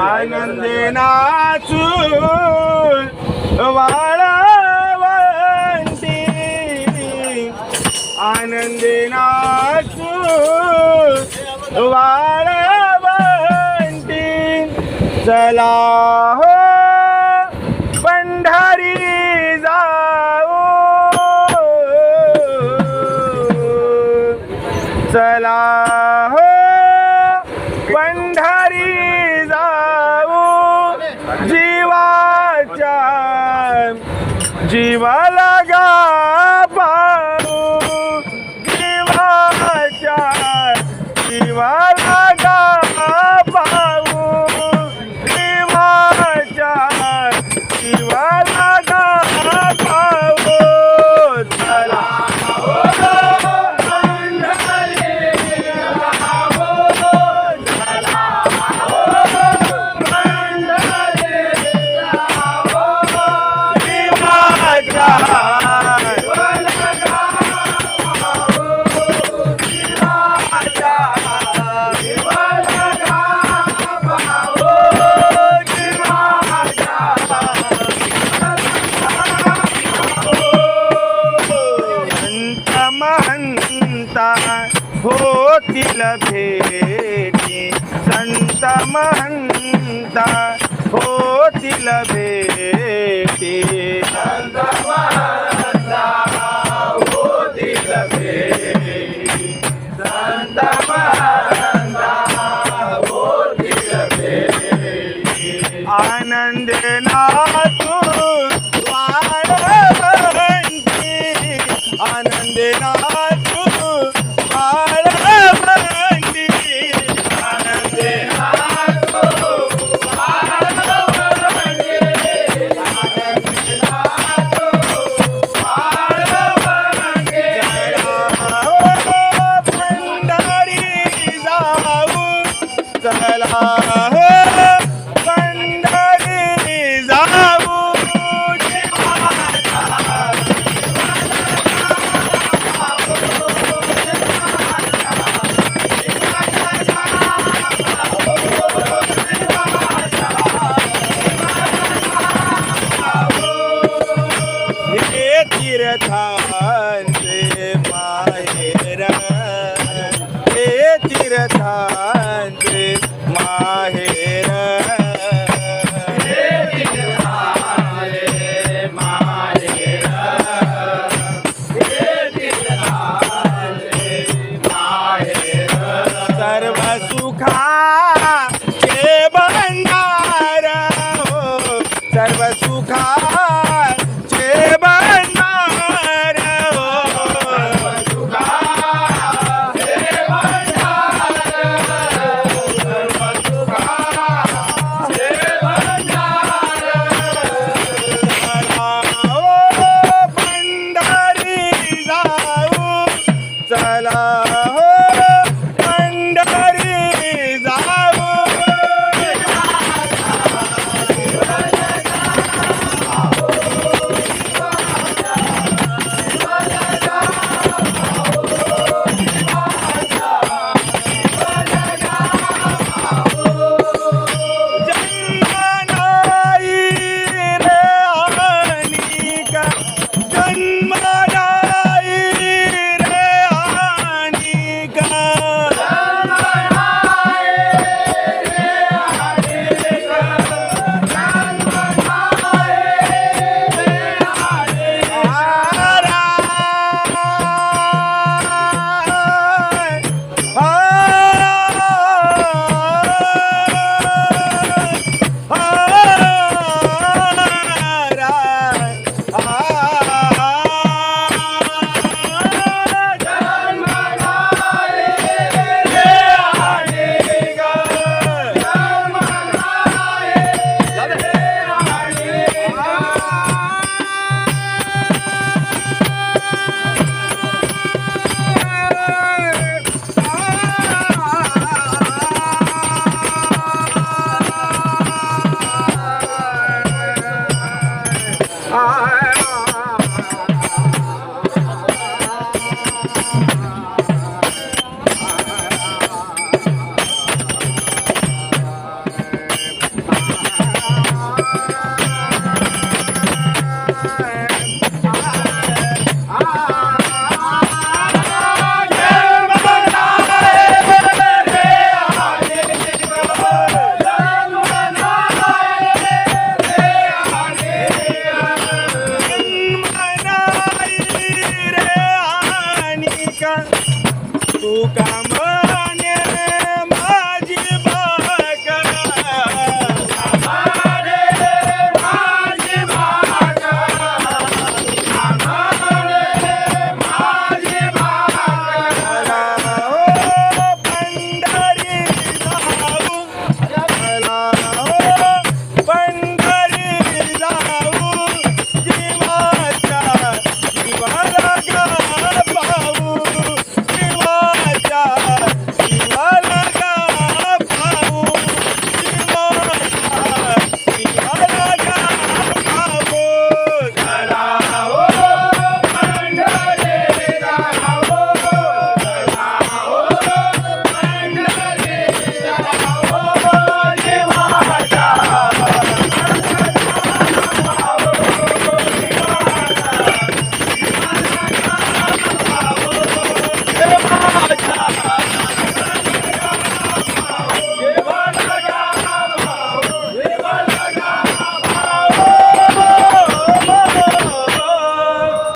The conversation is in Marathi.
आनंदे नाचून वाळवंती. आनंदे नाचून वाळवंती. चला हो पंढरी पंढरी जाऊ. जीवाच्या जीवाला होतील भेटी संत महंता होतील भेटी आनंद नातू तीर्थांचे माहेर. हे तीर्थांचे माहेर. tu cama.